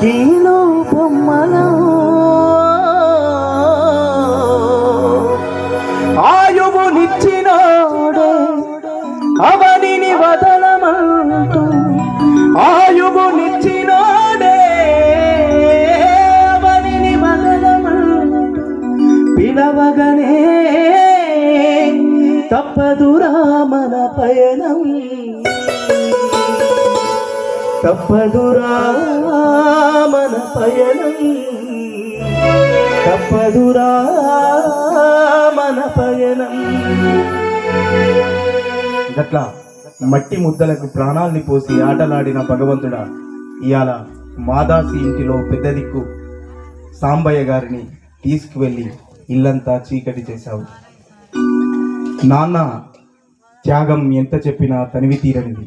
కీలు బొమ్మలో. ఆయువునిచ్చినాడే అవనిని వదలమంటూ ఆయువునిచ్చినాడే అవనిని వదలమంటూ పిలవగనే. తప్పదురా మన పయనం తప్పదురా పయనం. తప్పదురా మన పయనం. గట్లా మట్టి ముద్దలకు ప్రాణాల్ని పోసి ఆటలాడిన భగవంతుడా ఇవాళ మాదాసి ఇంటిలో పెద్ద దిక్కు సాంబయ్య గారిని తీసుకువెళ్ళి ఇల్లంతా చీకటి చేశావు. నాన్న త్యాగం ఎంత చెప్పినా తనివి తీరనిది.